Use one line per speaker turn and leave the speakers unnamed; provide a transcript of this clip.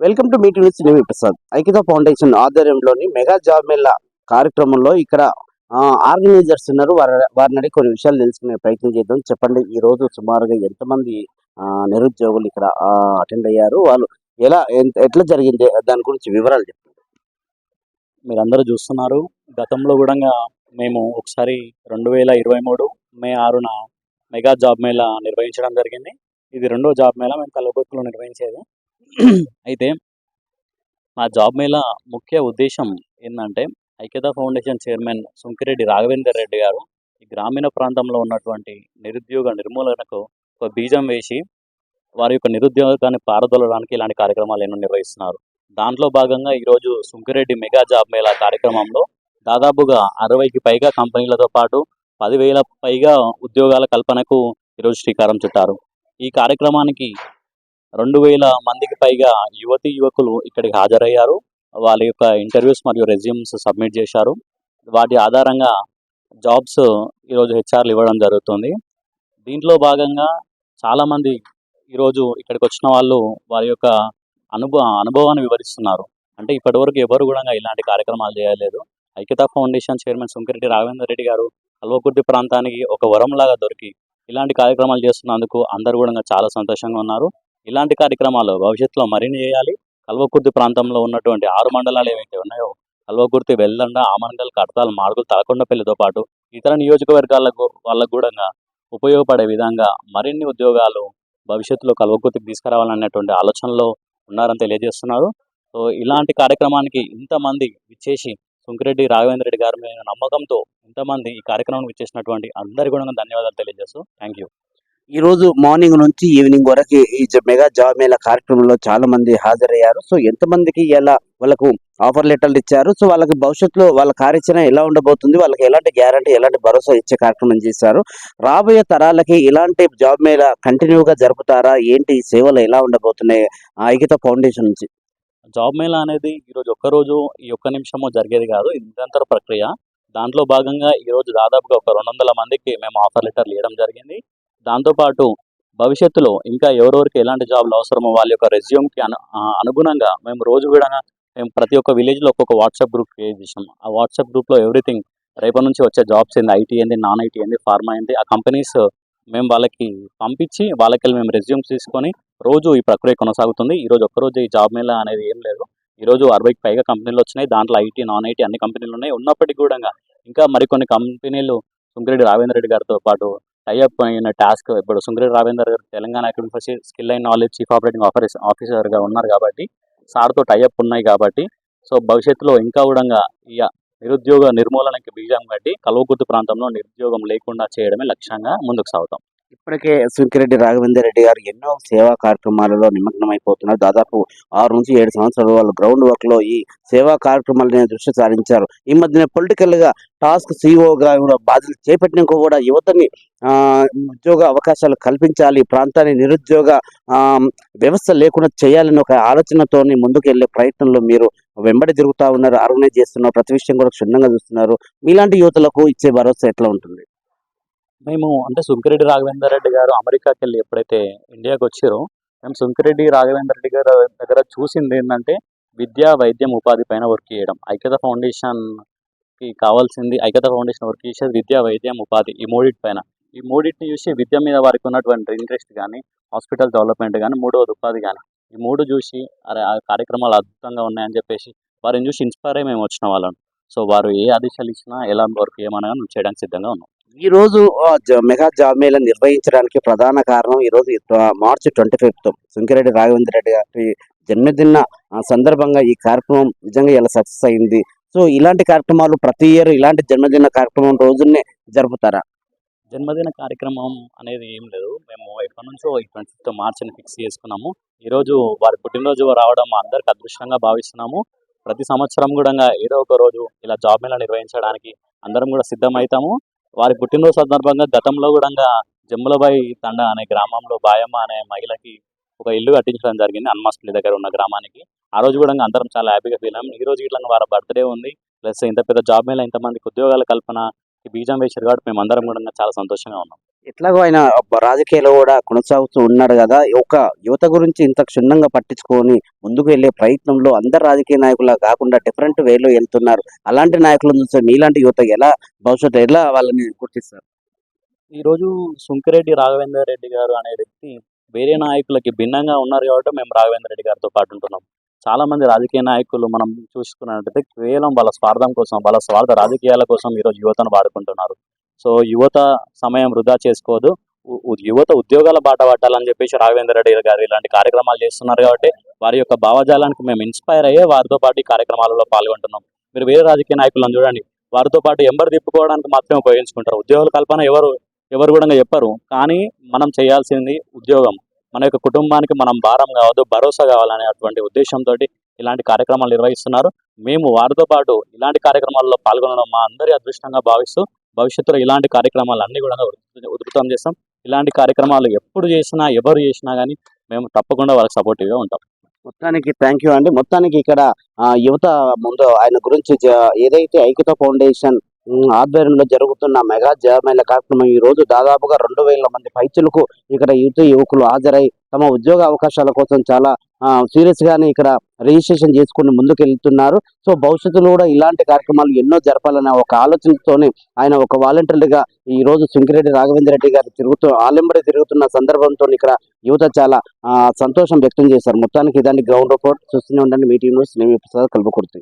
Welcome to meeting with Srivi Prasad. Aikyata foundation ఆధ్వర్యంలోని mega job Mela కార్యక్రమంలో ఇక్కడ organisers ఉన్నారు. వారి వారిని అడిగి కొన్ని విషయాలు తెలుసుకునే ప్రయత్నం చేద్దాం. చెప్పండి ఈ రోజు సుమారుగా ఎంతమంది నిరుద్యోగులు ఇక్కడ అటెండ్ అయ్యారు? వాళ్ళు ఎలా ఎంత- ఎట్లా జరిగింది? దాని గురించి వివరాలు చెప్పండి.
మీరందరూ చూస్తున్నారు. గతంలో కూడా మేము ఒకసారి రెండు వేల ఇరవై మూడు మే ఆరున మెగా జాబ్ మేళ నిర్వహించడం జరిగింది. ఇది రెండో జాబ్ మేళ. మేము కలవకుర్తిలో నిర్వహించేది. అయితే మా జాబ్ మేళా ముఖ్య ఉద్దేశం ఏంటంటే ఐక్యతా ఫౌండేషన్ చైర్మన్ సుంకిరెడ్డి రాఘవేందర్ రెడ్డి గారు ఈ గ్రామీణ ప్రాంతంలో ఉన్నటువంటి నిరుద్యోగ నిర్మూలనకు ఒక బీజం వేసి వారి యొక్క నిరుద్యోగాన్ని పారదొలడానికి ఇలాంటి కార్యక్రమాలు ఎన్నో నిర్వహిస్తున్నారు. దాంట్లో భాగంగా ఈరోజు సుంకిరెడ్డి మెగా జాబ్ మేళా కార్యక్రమంలో దాదాపుగా అరవైకి పైగా కంపెనీలతో పాటు పదివేల పైగా ఉద్యోగాల కల్పనకు ఈరోజు శ్రీకారం చుట్టారు. ఈ కార్యక్రమానికి రెండు వేల మందికి పైగా యువతి యువకులు ఇక్కడికి హాజరయ్యారు. వాళ్ళ యొక్క ఇంటర్వ్యూస్ మరియు రెజ్యూమ్స్ సబ్మిట్ చేశారు. వాటి ఆధారంగా జాబ్స్ ఈరోజు హెచ్ఆర్లు ఇవ్వడం జరుగుతుంది. దీంట్లో భాగంగా చాలామంది ఈరోజు ఇక్కడికి వచ్చిన వాళ్ళు వారి యొక్క అనుభవ అనుభవాన్ని వివరిస్తున్నారు. అంటే ఇప్పటివరకు ఎవరు కూడా ఇలాంటి కార్యక్రమాలు చేయలేదు. ఐక్యతా ఫౌండేషన్ చైర్మన్ సుంకిరెడ్డి రాఘవేందర్ రెడ్డి గారు కల్వకుర్తి ప్రాంతానికి ఒక వరంలాగా దొరికి ఇలాంటి కార్యక్రమాలు చేస్తున్నందుకు అందరూ కూడా చాలా సంతోషంగా ఉన్నారు. ఇలాంటి కార్యక్రమాలు భవిష్యత్తులో మరిన్ని చేయాలి. కల్వకుర్తి ప్రాంతంలో ఉన్నటువంటి ఆరు మండలాలు ఏవైతే ఉన్నాయో కల్వకుర్తి వెల్దండ ఆమనగల్ కడతాల్ మాడుగులు తలకొండపల్లితో పాటు ఇతర నియోజకవర్గాలకు వాళ్ళకు కూడా ఉపయోగపడే విధంగా మరిన్ని ఉద్యోగాలు భవిష్యత్తులో కల్వకుర్తికి తీసుకురావాలనేటువంటి ఆలోచనలో ఉన్నారని తెలియజేస్తున్నారు. సో ఇలాంటి కార్యక్రమానికి ఇంతమంది విచ్చేసి సుంకిరెడ్డి రాఘవేంద్ర రెడ్డి గారి మీద నమ్మకంతో ఇంతమంది ఈ కార్యక్రమానికి విచ్చేసినటువంటి అందరి కూడా ధన్యవాదాలు తెలియజేస్తూ థ్యాంక్ యూ
ఈ రోజు మార్నింగ్ నుంచి ఈవినింగ్ వరకు ఈ మెగా జాబ్ మేళా కార్యక్రమంలో చాలా మంది హాజరయ్యారు. సో ఎంతమందికి ఎలా వాళ్ళకు ఆఫర్ లెటర్లు ఇచ్చారు? సో వాళ్ళకి భవిష్యత్తులో వాళ్ళ కార్యాచరణ ఎలా ఉండబోతుంది? వాళ్ళకి ఎలాంటి గ్యారంటీ ఎలాంటి భరోసా ఇచ్చే కార్యక్రమం చేశారు? రాబోయే తరాలకి ఇలాంటి జాబ్ మేళ కంటిన్యూగా జరుపుతారా? ఏంటి? సేవలు ఎలా ఉండబోతున్నాయి? ఆ ఐక్యత ఫౌండేషన్ నుంచి.
జాబ్ మేళా అనేది ఈరోజు ఒక్కరోజు ఈ ఒక్క నిమిషము జరిగేది కాదు ఇది నిరంతర ప్రక్రియ. దాంట్లో భాగంగా ఈరోజు దాదాపుగా ఒక రెండు వందల మందికి మేము ఆఫర్ లెటర్లు ఇవ్వడం జరిగింది. దాంతోపాటు భవిష్యత్తులో ఇంకా ఎవరెవరికి ఎలాంటి జాబ్లు అవసరమో వాళ్ళ యొక్క రెజ్యూమ్కి అను అనుగుణంగా మేము రోజు కూడా మేము ప్రతి ఒక్క విలేజ్లో ఒక్కొక్క వాట్సాప్ గ్రూప్ క్రియేట్ చేసాం ఆ వాట్సాప్ గ్రూప్లో ఎవ్రీథింగ్ రేపటి నుంచి వచ్చే జాబ్స్ ఏంది? ఐటీ ఏంది? నాన్ ఐటీ ఏంది? ఫార్మా ఏంది? ఆ కంపెనీస్ మేము వాళ్ళకి పంపించి వాళ్ళకి మేము రెజ్యూమ్స్ తీసుకొని రోజు ఈ ప్రక్రియ కొనసాగుతుంది. ఈరోజు రోజు ఒక్కరోజు ఈ జాబ్ మేళ అనేది ఏం లేదు. ఈ రోజు అరవైకి పైగా కంపెనీలు వచ్చినాయి. దాంట్లో ఐటీ నాన్ ఐటీ అన్ని కంపెనీలు ఉన్నాయి. ఉన్నప్పటికీ కూడా ఇంకా మరికొన్ని కంపెనీలు సుంకిరెడ్డి రావేంద్ర రెడ్డి గారితో పాటు అయిన టాస్క్ ఇప్పుడు Sunkireddy Ravender garu Telangana academy skill and knowledge chief operating office ఆఫీసర్గా ఉన్నారు కాబట్టి సార్తో టైఅప్ ఉన్నాయి కాబట్టి సో భవిష్యత్తులో ఇంకా కూడా ఈ నిరుద్యోగ నిర్మూలనకి బీజం కట్టి కల్వకుర్తి ప్రాంతంలో నిరుద్యోగం లేకుండా చేయడమే లక్ష్యంగా ముందుకు సాగుతాం.
ఇప్పటికే సుంకిరెడ్డి రాఘవేందర్ రెడ్డి గారు ఎన్నో సేవా కార్యక్రమాలలో నిమగ్నం అయిపోతున్నారు దాదాపు ఆరు నుంచి ఏడు సంవత్సరాలు వాళ్ళు గ్రౌండ్ వర్క్లో ఈ సేవా కార్యక్రమాల దృష్టి సారించారు. ఈ మధ్యన పొలిటికల్గా టాస్క్ సిఇఓగా బాధ్యతలు చేపట్టినాక కూడా యువతని ఆ, ఉద్యోగ అవకాశాలు కల్పించాలి ప్రాంతాన్ని నిరుద్యోగ ఆ, వ్యవస్థ లేకుండా చేయాలని ఒక ఆలోచనతోని ముందుకు వెళ్ళే ప్రయత్నంలో మీరు వెంబడి తిరుగుతా ఉన్నారు. ఆర్గనైజ్ చేస్తున్నారు. ప్రతి విషయం కూడా క్షుణ్ణంగా చూస్తున్నారు. మీలాంటి యువతలకు ఇచ్చే భరోసా ఎట్లా ఉంటుంది?
మేము అంటే సుంకిరెడ్డి రాఘవేందర్ రెడ్డి గారు అమెరికాకి వెళ్ళి ఎప్పుడైతే ఇండియాకి వచ్చారో మేము సుంకిరెడ్డి రాఘవేందర్ రెడ్డి గారు దగ్గర చూసింది ఏంటంటే విద్య వైద్యం ఉపాధి పైన వర్క్ చేయడం. ఐక్యత ఫౌండేషన్కి కావాల్సింది ఐక్యత ఫౌండేషన్ వర్క్ చేసేది విద్య వైద్యం ఉపాధి ఈ మూడింటి పైన. ఈ మూడింటిని చూసి విద్య మీద వారికి ఉన్నటువంటి ఇంట్రెస్ట్ కానీ హాస్పిటల్ డెవలప్మెంట్ కానీ మూడవది ఉపాధి కానీ ఈ మూడు చూసి అరే ఆ కార్యక్రమాలు అద్భుతంగా ఉన్నాయని చెప్పేసి వారిని చూసి ఇన్స్పైర్ అయ్యి మేము వచ్చిన వాళ్ళం. సో వారు ఏ ఆదేశాలు ఇచ్చినా ఎలా వర్క్ చేయమన్నా మేము చేయడానికి సిద్ధంగా ఉన్నాం.
ఈ రోజు మెగా జాబ్ మేళ నిర్వహించడానికి ప్రధాన కారణం ఈ రోజు March twenty fifth. Sunkireddy Raghavendra Reddy గారి జన్మదిన సందర్భంగా ఈ కార్యక్రమం నిజంగా ఇలా సక్సెస్ అయింది. సో ఇలాంటి కార్యక్రమాలు ప్రతి ఇయర్ ఇలాంటి జన్మదిన కార్యక్రమం రోజునే జరుపుతారా?
జన్మదిన కార్యక్రమం అనేది ఏం లేదు. మేము ఎప్పటి నుంచో ఈ ట్వంటీ ఫిఫ్త్ మార్చిని ఫిక్స్ చేసుకున్నాము. ఈరోజు వారి పుట్టినరోజు రావడం మా అందరికి అదృష్టంగా భావిస్తున్నాము. ప్రతి సంవత్సరం కూడా ఏదో ఒక రోజు ఇలా జాబ్ మేళ నిర్వహించడానికి అందరం కూడా సిద్ధమవుతాము. వారి పుట్టినరోజు సందర్భంగా గతంలో కూడా జమ్ములబాయి తండ అనే గ్రామంలో బాయమ్మ అనే మహిళకి ఒక ఇల్లు కట్టించడం జరిగింది. హనుమాస్పల్లి దగ్గర ఉన్న గ్రామానికి. ఆ రోజు కూడా అందరం చాలా హ్యాపీగా ఫీల్ అయ్యాం. ఈ రోజు ఇట్లా వారి బర్త్డే ఉంది. ప్లస్ ఇంత పెద్ద జాబ్ మీద ఇంతమందికి ఉద్యోగాల కల్పన బీజం వేశారు కాబట్టి మేము అందరం కూడా చాలా సంతోషంగా ఉన్నాం.
ఎట్లాగో ఆయన రాజకీయాలు రాజకీయాల్లో కూడా కొనసాగుతూ ఉన్నాడు కదా. ఒక యువత గురించి ఇంత క్షుణ్ణంగా పట్టించుకొని ముందుకు వెళ్ళే ప్రయత్నంలో అందరు రాజకీయ నాయకుల కాకుండా డిఫరెంట్ వేలో వెళ్తున్నారు. అలాంటి నాయకులను చూస్తే మీలాంటి యువత ఎలా భవిష్యత్తు ఎలా వాళ్ళని గుర్తిస్తారు?
ఈరోజు సుంకిరెడ్డి రాఘవేందర్ రెడ్డి గారు అనే వ్యక్తి వేరే నాయకులకి భిన్నంగా ఉన్నారు కాబట్టి మేము రాఘవేంద్ర రెడ్డి గారితో పాటు ఉంటున్నాం. చాలా మంది రాజకీయ నాయకులు మనం చూసుకున్నట్టయితే కేవలం వాళ్ళ స్వార్థం కోసం వాళ్ళ స్వార్థ రాజకీయాల కోసం ఈరోజు యువతను వాడుకుంటున్నారు. సో యువత సమయం వృధా చేసుకోదు. యువత ఉద్యోగాల బాట పట్టాలని చెప్పేసి రాఘవేంద్ర రెడ్డి గారు ఇలాంటి కార్యక్రమాలు చేస్తున్నారు కాబట్టి వారి యొక్క భావజాలానికి మేము ఇన్స్పైర్ అయ్యే వారితో పాటు ఈ కార్యక్రమాలలో పాల్గొంటున్నాం. మీరు వేరే రాజకీయ నాయకులను చూడండి. వారితో పాటు ఎంబర్ తిప్పుకోవడానికి మాత్రమే ఉపయోగించుకుంటారు. ఉద్యోగాల కల్పన ఎవరు ఎవరు కూడా చెప్పరు. కానీ మనం చేయాల్సింది ఉద్యోగం. మన యొక్క కుటుంబానికి మనం భారం కావద్దు భరోసా కావాలనే అటువంటి ఉద్దేశంతో ఇలాంటి కార్యక్రమాలు నిర్వహిస్తున్నారు. మేము వారితో పాటు ఇలాంటి కార్యక్రమాల్లో పాల్గొనడం మా అందరి అదృష్టంగా భావిస్తూ భవిష్యత్తులో ఇలాంటి కార్యక్రమాలు అన్నీ కూడా ఉధృతం చేస్తాం. ఇలాంటి కార్యక్రమాలు ఎప్పుడు చేసినా ఎవరు చేసినా కానీ మేము తప్పకుండా వాళ్ళకి సపోర్టివ్గా ఉంటాం.
మొత్తానికి థ్యాంక్ యూ అండి. మొత్తానికి ఇక్కడ యువత ముందు ఆయన గురించి ఏదైతే ఐక్యత ఫౌండేషన్ ఆధ్వర్యంలో జరుగుతున్న మెగా జయమేళ కార్యక్రమం ఈ రోజు దాదాపుగా రెండు వేల మంది పైచులకు ఇక్కడ యువత యువకులు హాజరై తమ ఉద్యోగ అవకాశాల కోసం చాలా సీరియస్ గానే ఇక్కడ రిజిస్ట్రేషన్ చేసుకుని ముందుకు వెళ్తున్నారు సో భవిష్యత్తులో కూడా ఇలాంటి కార్యక్రమాలు ఎన్నో జరపాలనే ఒక ఆలోచనతోనే ఆయన ఒక వాలంటీర్గా ఈ రోజు సుంకిరెడ్డి రాఘవేంద్ర రెడ్డి గారు తిరుగుతూ ఆలెంబడి తిరుగుతున్న సందర్భంతో ఇక్కడ యువత చాలా సంతోషం వ్యక్తం చేశారు. మొత్తానికి ఇదాన్ని గ్రౌండ్ రిపోర్ట్. చూస్తూనే ఉండండి. మీటింగ్ న్యూస్ నేను ప్రసాద్ కల్పకుర్తి